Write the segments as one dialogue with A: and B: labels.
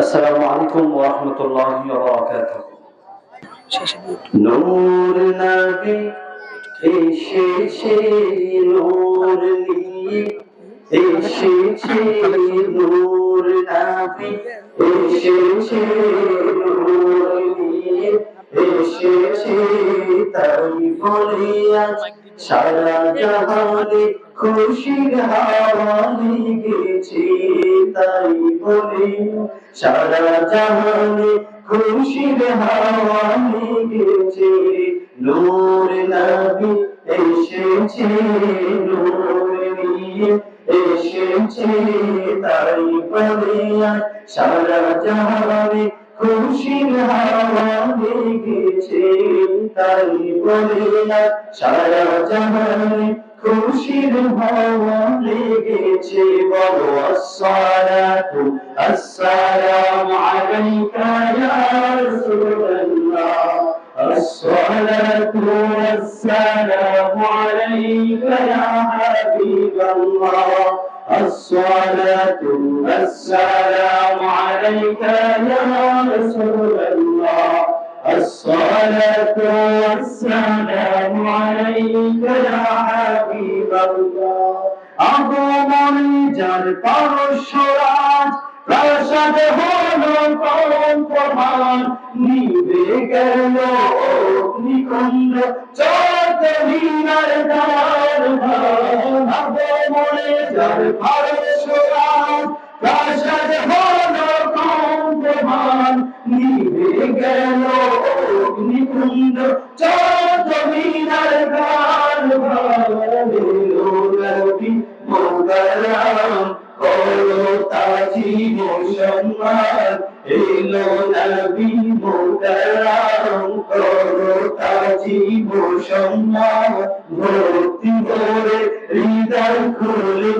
A: আসসালামু আলাইকুম ওয়া রাহমাতুল্লাহি ওয়া বারাকাতুহু।
B: শেষে দিয়ে
A: নূর নবী এসেছে নূর নিয়ে এসেছে নূর নবী এসেছে নূর নিয়ে এসেছে তাই বলে আজ সারা জাহানে খুশির হাওয়া লেগেছে। তাই বলে সারা জাহানে খুশির হাওয়া লেগেছে নূর নবী এসেছে, নূর নিয়ে এসেছে, তাই বলে সারা জাহানে খুশির হাওয়া লেগেছে তাই বলে সারা জাহানে খুশির হাওয়া লেগেছে বলো আসসালাতু আসসালামু আলাইকা ইয়া রাসূলুল্লাহ الصلاة والسلام عليك يا حبيب الله الصلاة والسلام عليك يا رسول الله الصلاة والسلام عليك يا حبيب الله আগমনে যার পরশুরাজ প্রসাদ হলো কম প্রমাণ নিবে গেল অগ্নিকুণ্ড চোদ্দ মিনার দ্বার আগমনে যার পরশুরাজ অগ্নিকুণ্ড চোদ্দ মিনার দ্বার নবী মোগরাম করো তাজি মুসলমান এলো নবী ভক্তি করে হৃদয় খুলে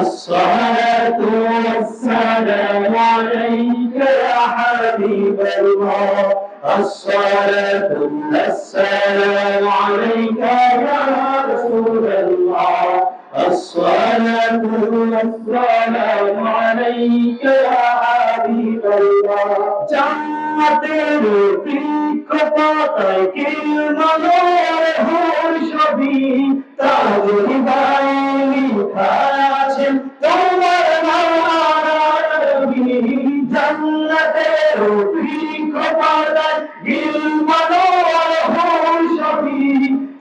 A: الصلاة والسلام عليك يا حبيب الله الصلاة والسلام عليك يا رسول الله الصلاة والسلام عليك يا حبيب الله জান্নাতের বৃক্ষ পাতায় কিলমনোর হুর ছবি তাজের গায়ে লেখা জান্নাতের বৃক্ষ পাতায় কিলমনোর হুর ছবি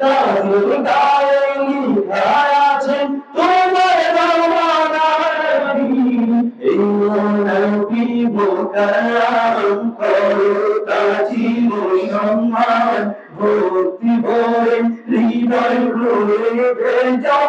A: তাজের গায়ে লেখা আছে তোমার নারায়ণী এই নবী মোকাররম করো তাজি মুসলমান ভক্তি ভরে হৃদয় ভরে ভেজাও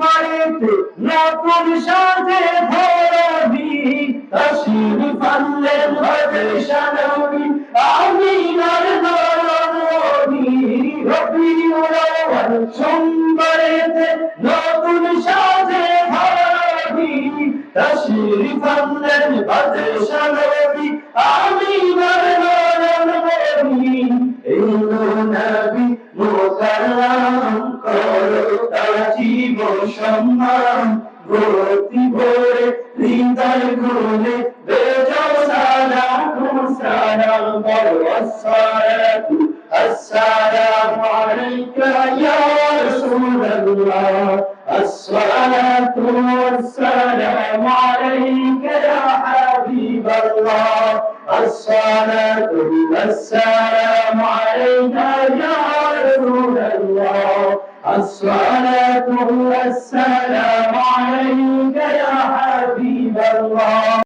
A: সম্বরিতে নতুন সাথে ভরবি তশির ফাল্লেন হজে শানবি আমিনার নরনবি রবিউল আউয়াল সম্বরিতে নতুন সাথে ভরবি তশির ফাল্লেন হজে শানবি আমিনার নরনবি এলো নবী মোকাররম করো তাজি সম্মান ভক্তি ভরে হৃদয় খুলে বেজাও সালাম সালাম বলো আসসালাতু আসসালামু আলাইকা ইয়া রাসূলুল্লাহ الصلاة والسلام عليك يا حبيب الله الصلاة والسلام عليك يا رسول الله الصلاة والسلام